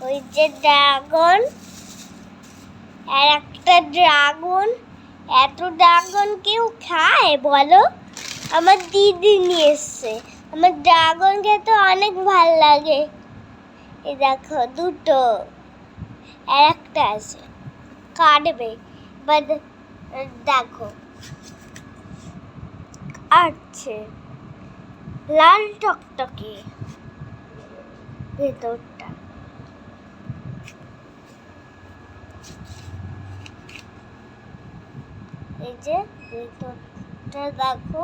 ওই যে ড্রাগন আর একটা ড্রাগন এত ড্রাগন কেউ খায় বলো? আমার দিদি নিয়ে এসছে। আমার ড্রাগন খেতে অনেক ভালো লাগে। এই দেখো, দুটো। আর একটা আছে। কাটবে। এবার দেখো। আছে লাল টকটকে। ভেতরটা এই যে ভেতরটা দেখো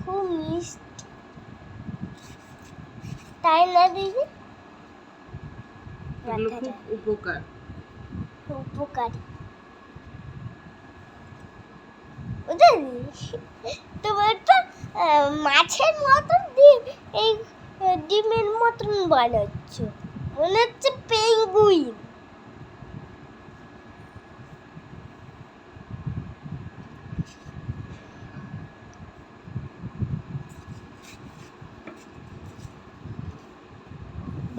খুব মিষ্টি। তাই না দিদি? খুব উপকার। তোমার তো মাছের মতন ডিম এই ডিমের মতন বানাচ্ছ। মনে হচ্ছে পেঙ্গুইন।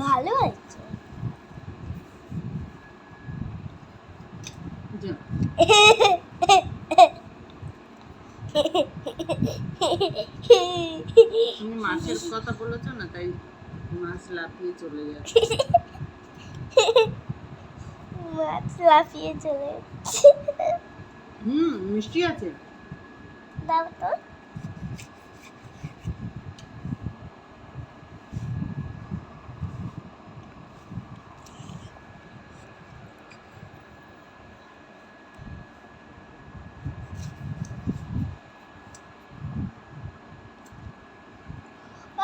ভালো আছে তুমি মাছের কথা বলেছ না তাই মাছ লাফিয়ে চলে যাচ্ছে। মাছ লাফিয়ে চলে। হুম মিষ্টি আছে? দাও তো।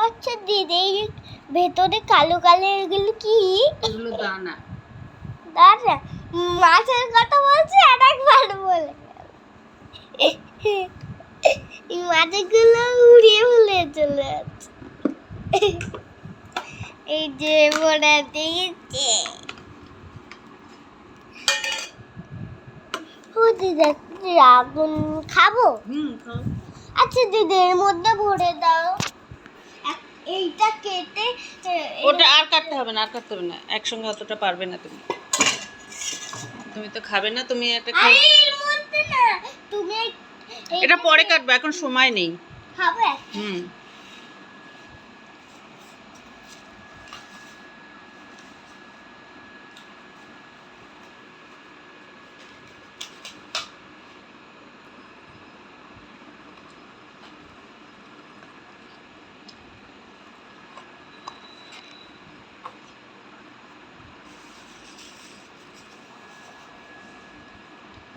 আচ্ছা দিদি ভেতরে কালো কালো এগুলো কি? এগুলো দানা। দাদা মাছের কথা বলছি আর একবার বলে। এই মাছগুলো উড়িয়ে ফেলে চলে যাচ্ছে। এই যে মোড়া দিয়েছে। ও দিদি আগুন খাব। আচ্ছা দিদি এর মধ্যে ভরে দাও। এইটা কেটে ওটা আর কাটতে হবে না আর কাটতে হবে না। একসঙ্গে অতটা পারবে না তুমি। তুমি তো খাবে না তুমি একটা তুমি এটা পরে কাটবে এখন সময় নেই। খাবে হুম।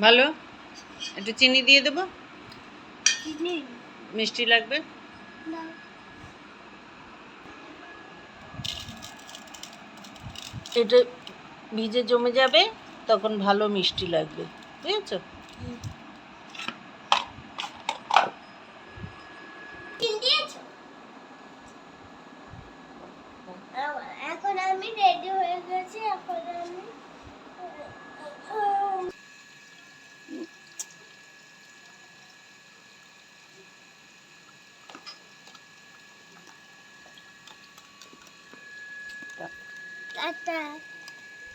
ভালো? একটু চিনি দিয়ে দেবো? মিষ্টি লাগবে? এটা ভিজে জমে যাবে তখন ভালো মিষ্টি লাগবে বুঝেছ? এখন আমি রেডি হয়ে গেছি এখন আমি I that.